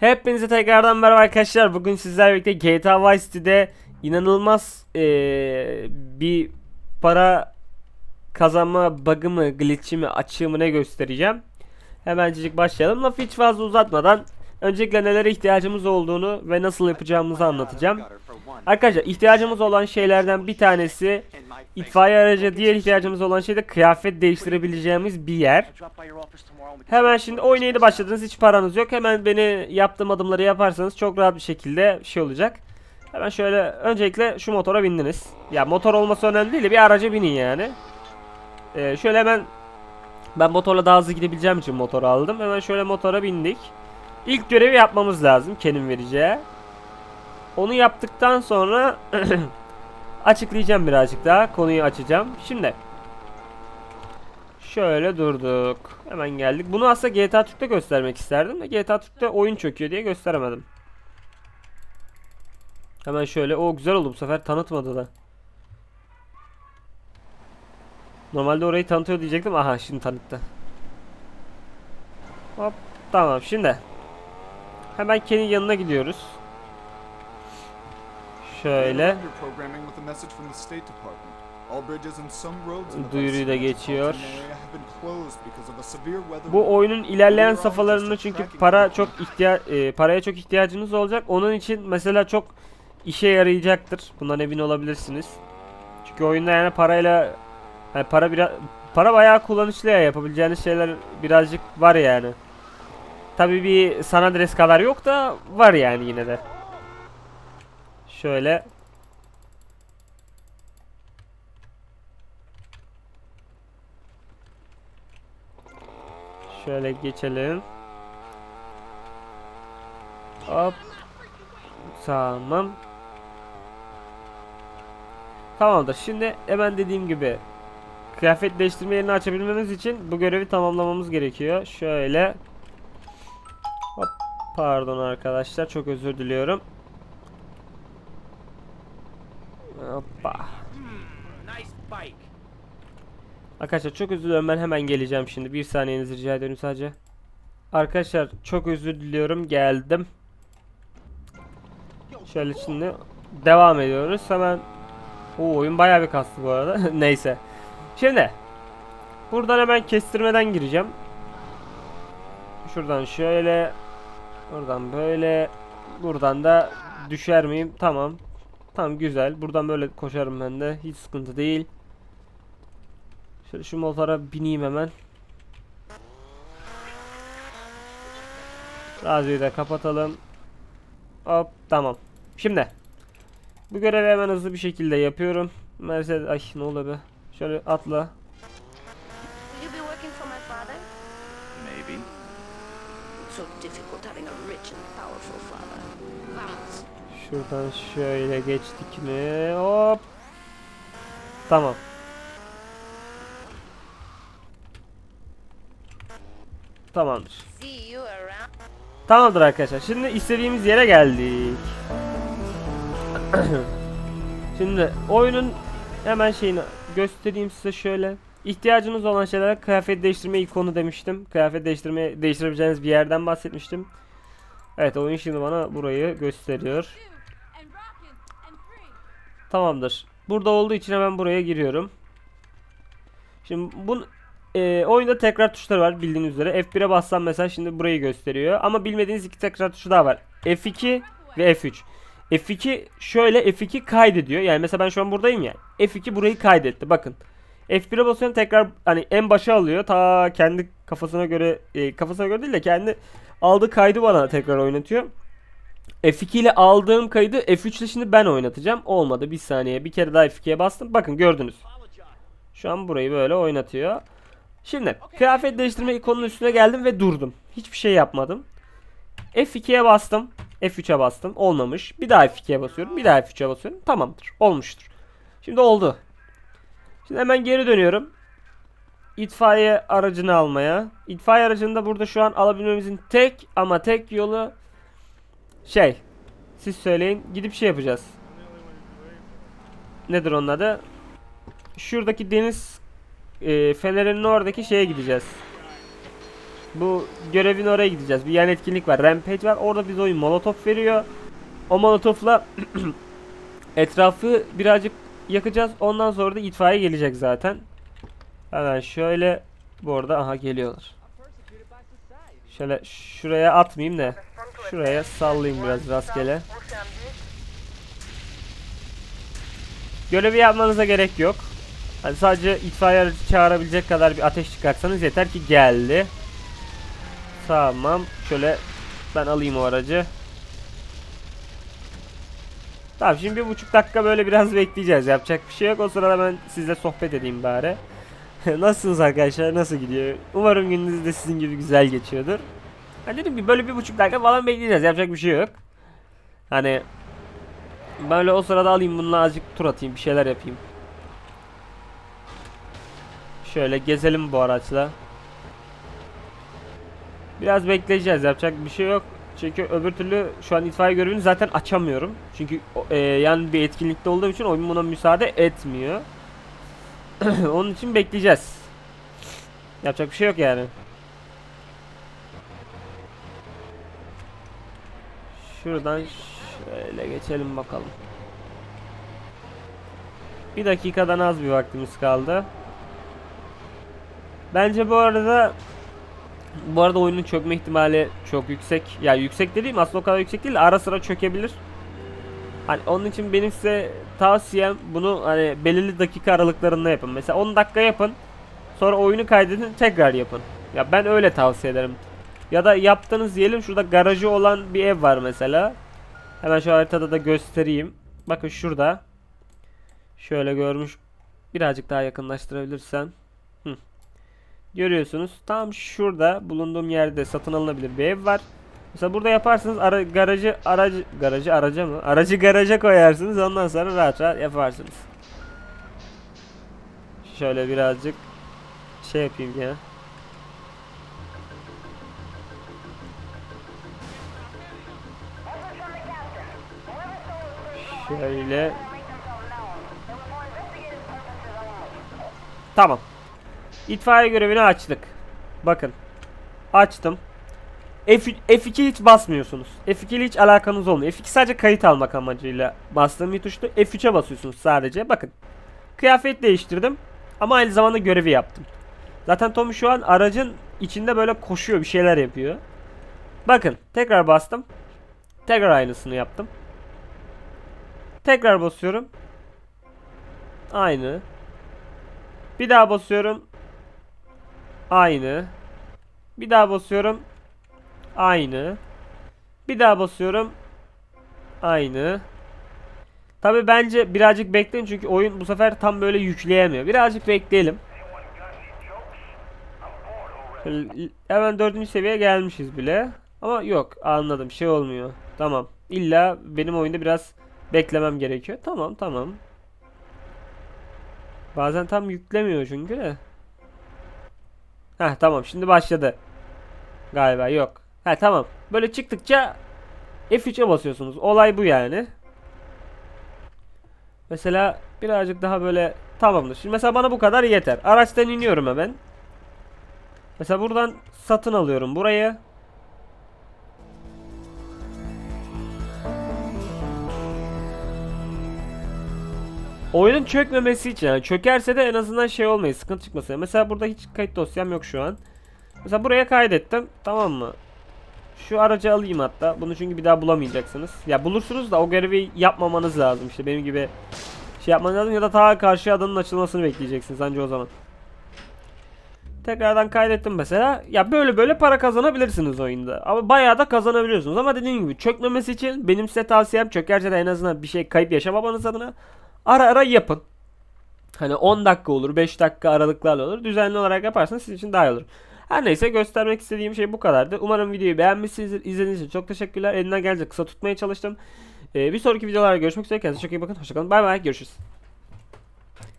Hepinize tekrardan merhaba arkadaşlar. Bugün sizlerle birlikte GTA Vice City'de inanılmaz eee, bir para kazanma bug'ı mı, glitch'i mi, açığı mı ne göstereceğim. Hemencik başlayalım. Lafı hiç fazla uzatmadan öncelikle nelere ihtiyacımız olduğunu ve nasıl yapacağımızı anlatacağım. Arkadaşlar ihtiyacımız olan şeylerden bir tanesi itfaiye aracı, diğer ihtiyacımız olan şey de kıyafet değiştirebileceğimiz bir yer. Hemen şimdi oyuna yeni başladınız hiç paranız yok. Hemen beni yaptığım adımları yaparsanız çok rahat bir şekilde şey olacak. Hemen şöyle öncelikle şu motora bindiniz. Ya motor olması önemli değil de bir araca binin yani. Ee, şöyle hemen ben motorla daha hızlı gidebileceğim için motoru aldım. Hemen şöyle motora bindik. İlk görevi yapmamız lazım Ken'in vereceği. Onu yaptıktan sonra açıklayacağım birazcık daha. Konuyu açacağım. Şimdi Şöyle durduk. Hemen geldik. Bunu aslında GTA Türk'te göstermek isterdim de GTA Türk'te oyun çöküyor diye gösteremedim. Hemen şöyle. O güzel oldu bu sefer tanıtmadı da. Normalde orayı tanıtıyor diyecektim. Aha şimdi tanıttı. Hop tamam şimdi. Hemen Ken'in yanına gidiyoruz. The Duyuruyu da geçiyor. Bu oyunun ilerleyen safhalarında çünkü para çok ihtiya e, paraya çok ihtiyacınız olacak. Onun için mesela çok işe yarayacaktır. Bundan emin olabilirsiniz. Çünkü oyunda yani parayla yani para biraz para bayağı kullanışlı ya yapabileceğiniz şeyler birazcık var yani. Tabii bir San Andreas kadar yok da var yani yine de. Şöyle Şöyle geçelim. Hop. Tamam. Tamamdır. Şimdi hemen dediğim gibi kıyafet değiştirme yerini açabilmemiz için bu görevi tamamlamamız gerekiyor. Şöyle. Hop. Pardon arkadaşlar. Çok özür diliyorum. Arkadaşlar çok özür diliyorum ben hemen geleceğim şimdi. Bir saniyenizi rica ediyorum sadece. Arkadaşlar çok özür diliyorum geldim. Şöyle şimdi devam ediyoruz. Hemen o oyun bayağı bir kastı bu arada. Neyse. Şimdi buradan hemen kestirmeden gireceğim. Şuradan şöyle buradan böyle buradan da düşer miyim? Tamam. Tamam güzel. Buradan böyle koşarım ben de. Hiç sıkıntı değil. Şöyle şu motora bineyim hemen. Radyoyu da kapatalım. Hop tamam. Şimdi bu görevi hemen hızlı bir şekilde yapıyorum. Mercedes ay ne oluyor be? Şöyle atla. Şuradan şöyle geçtik mi? Hop. Tamam. Tamamdır. Tamamdır arkadaşlar. Şimdi istediğimiz yere geldik. Şimdi oyunun hemen şeyini göstereyim size şöyle. İhtiyacınız olan şeyler kıyafet değiştirme ikonu demiştim. Kıyafet değiştirme değiştirebileceğiniz bir yerden bahsetmiştim. Evet oyun şimdi bana burayı gösteriyor. Tamamdır. Burada olduğu için hemen buraya giriyorum. Şimdi bu e, oyunda tekrar tuşları var bildiğiniz üzere. F1'e bassam mesela şimdi burayı gösteriyor. Ama bilmediğiniz iki tekrar tuşu daha var. F2 ve F3. F2 şöyle F2 kaydediyor. Yani mesela ben şu an buradayım ya. F2 burayı kaydetti. Bakın. F1'e basıyorum tekrar hani en başa alıyor. Ta kendi kafasına göre e, kafasına göre değil de kendi aldığı kaydı bana tekrar oynatıyor. F2 ile aldığım kaydı F3 ile şimdi ben oynatacağım. Olmadı bir saniye. Bir kere daha F2'ye bastım. Bakın gördünüz. Şu an burayı böyle oynatıyor. Şimdi kıyafet değiştirme ikonunun üstüne geldim ve durdum. Hiçbir şey yapmadım. F2'ye bastım. F3'e bastım. Olmamış. Bir daha F2'ye basıyorum. Bir daha F3'e basıyorum. Tamamdır. Olmuştur. Şimdi oldu. Şimdi hemen geri dönüyorum. İtfaiye aracını almaya. İtfaiye aracını da burada şu an alabilmemizin tek ama tek yolu şey. Siz söyleyin. Gidip şey yapacağız. Nedir onun adı? Şuradaki deniz e, fenerinin oradaki şeye gideceğiz. Bu görevin oraya gideceğiz. Bir yan etkinlik var. Rampage var. Orada bize oyun molotof veriyor. O molotofla etrafı birazcık yakacağız. Ondan sonra da itfaiye gelecek zaten. Hemen şöyle bu arada aha geliyorlar. Şöyle şuraya atmayayım da şuraya sallayayım biraz rastgele. Görevi yapmanıza gerek yok. Hani sadece itfaiye aracı çağırabilecek kadar bir ateş çıkarsanız yeter ki geldi. Tamam. Şöyle ben alayım o aracı. Tamam şimdi bir buçuk dakika böyle biraz bekleyeceğiz. Yapacak bir şey yok. O sırada ben sizle sohbet edeyim bari. Nasılsınız arkadaşlar? Nasıl gidiyor? Umarım gününüz de sizin gibi güzel geçiyordur. Ha dedim ki böyle bir buçuk dakika falan bekleyeceğiz. Yapacak bir şey yok. Hani böyle o sırada alayım bununla azıcık tur atayım. Bir şeyler yapayım. Şöyle gezelim bu araçla. Biraz bekleyeceğiz. Yapacak bir şey yok. Çünkü öbür türlü şu an itfaiye görevini zaten açamıyorum. Çünkü e, yani bir etkinlikte olduğum için oyun buna müsaade etmiyor. Onun için bekleyeceğiz. Yapacak bir şey yok yani. Şuradan şöyle geçelim bakalım. Bir dakikadan az bir vaktimiz kaldı. Bence bu arada bu arada oyunun çökme ihtimali çok yüksek. Ya yüksek dediğim aslında o kadar yüksek değil de ara sıra çökebilir. Hani onun için benim size tavsiyem bunu hani belirli dakika aralıklarında yapın. Mesela 10 dakika yapın. Sonra oyunu kaydedin tekrar yapın. Ya ben öyle tavsiye ederim. Ya da yaptığınız diyelim şurada garajı olan bir ev var mesela. Hemen şu haritada da göstereyim. Bakın şurada. Şöyle görmüş. Birazcık daha yakınlaştırabilirsen. Görüyorsunuz. Tam şurada bulunduğum yerde satın alınabilir bir ev var. Mesela burada yaparsınız ara, garajı aracı garajı araca mı? Aracı garaja koyarsınız ondan sonra rahat rahat yaparsınız. Şöyle birazcık şey yapayım ya. Şöyle. Tamam. İtfaiye görevini açtık. Bakın. Açtım. F F2 hiç basmıyorsunuz. F2 ile hiç alakanız olmuyor. F2 sadece kayıt almak amacıyla bastığım bir tuştu. F3'e basıyorsunuz sadece. Bakın. Kıyafet değiştirdim. Ama aynı zamanda görevi yaptım. Zaten Tommy şu an aracın içinde böyle koşuyor bir şeyler yapıyor. Bakın tekrar bastım. Tekrar aynısını yaptım. Tekrar basıyorum. Aynı. Bir daha basıyorum. Aynı. Bir daha basıyorum. Aynı. Bir daha basıyorum. Aynı. Tabi bence birazcık bekleyin çünkü oyun bu sefer tam böyle yükleyemiyor. Birazcık bekleyelim. Hemen dördüncü seviyeye gelmişiz bile. Ama yok anladım şey olmuyor. Tamam. İlla benim oyunda biraz beklemem gerekiyor. Tamam tamam. Bazen tam yüklemiyor çünkü de. Heh tamam şimdi başladı. Galiba yok. Ha tamam. Böyle çıktıkça F3'e basıyorsunuz. Olay bu yani. Mesela birazcık daha böyle tamamdır. Şimdi mesela bana bu kadar yeter. Araçtan iniyorum hemen. Mesela buradan satın alıyorum burayı. Oyunun çökmemesi için yani çökerse de en azından şey olmayı sıkıntı çıkmasın. Mesela burada hiç kayıt dosyam yok şu an. Mesela buraya kaydettim tamam mı? Şu aracı alayım hatta. Bunu çünkü bir daha bulamayacaksınız. Ya bulursunuz da o görevi yapmamanız lazım işte benim gibi şey yapmanız lazım ya da ta karşı adanın açılmasını bekleyeceksiniz anca o zaman. Tekrardan kaydettim mesela. Ya böyle böyle para kazanabilirsiniz oyunda. Ama bayağı da kazanabiliyorsunuz. Ama dediğim gibi çökmemesi için benim size tavsiyem çökerse de en azından bir şey kayıp yaşamamanız adına ara ara yapın. Hani 10 dakika olur, 5 dakika aralıklarla olur. Düzenli olarak yaparsanız sizin için daha iyi olur. Her neyse göstermek istediğim şey bu kadardı. Umarım videoyu beğenmişsinizdir. İzlediğiniz için çok teşekkürler. Elinden gelecek kısa tutmaya çalıştım. Ee, bir sonraki videolarda görüşmek üzere. Kendinize çok iyi bakın. Hoşçakalın. Bay bay. Görüşürüz.